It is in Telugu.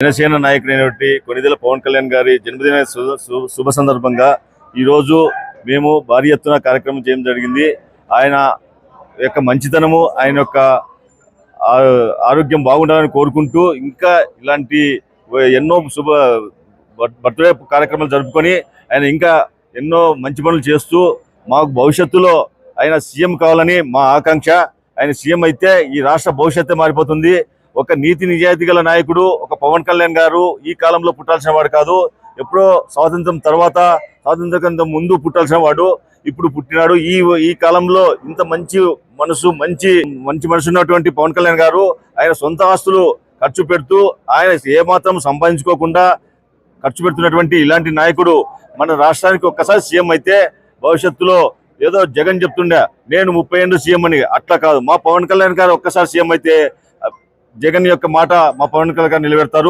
జనసేన నాయకుడైనటువంటి కొనిదెల పవన్ కళ్యాణ్ గారి జన్మదిన సు- శుభ సందర్భంగా ఈరోజు మేము భారీ ఎత్తున కార్యక్రమం చేయడం జరిగింది. ఆయన యొక్క మంచితనము ఆయన యొక్క ఆరోగ్యం బాగుండాలని కోరుకుంటూ ఇంకా ఇలాంటి ఎన్నో శుభ బర్త్డే కార్యక్రమాలు జరుపుకొని ఆయన ఇంకా ఎన్నో మంచి పనులు చేస్తూ మాకు భవిష్యత్తులో ఆయన సీఎం కావాలని మా ఆకాంక్ష. ఆయన సీఎం అయితే ఈ రాష్ట్ర భవిష్యత్తే మారిపోతుంది. ఒక నీతి నిజాయితీ గల నాయకుడు ఒక పవన్ కళ్యాణ్ గారు ఈ కాలంలో పుట్టాల్సిన వాడు కాదు. ఎప్పుడో స్వాతంత్రం తర్వాత స్వాతంత్రం ముందు పుట్టాల్సిన వాడు ఇప్పుడు పుట్టినాడు. ఈ ఈ కాలంలో ఇంత మంచి మనసు మంచి మంచి మనసు ఉన్నటువంటి పవన్ కళ్యాణ్ గారు ఆయన సొంత ఆస్తులు ఖర్చు పెడుతూ ఆయన ఏమాత్రం సంపాదించుకోకుండా ఖర్చు పెడుతున్నటువంటి ఇలాంటి నాయకుడు మన రాష్ట్రానికి ఒక్కసారి సీఎం అయితే భవిష్యత్తులో ఏదో జగన్ చెప్తుండే నేను ముప్పై ఏళ్ళు సీఎం అని. అట్లా కాదు. మా పవన్ కళ్యాణ్ గారు ఒక్కసారి సీఎం అయితే జగన్ యొక్క మాట మా పవన్ కళ్యాణ్ గారు నిలబెడతారు.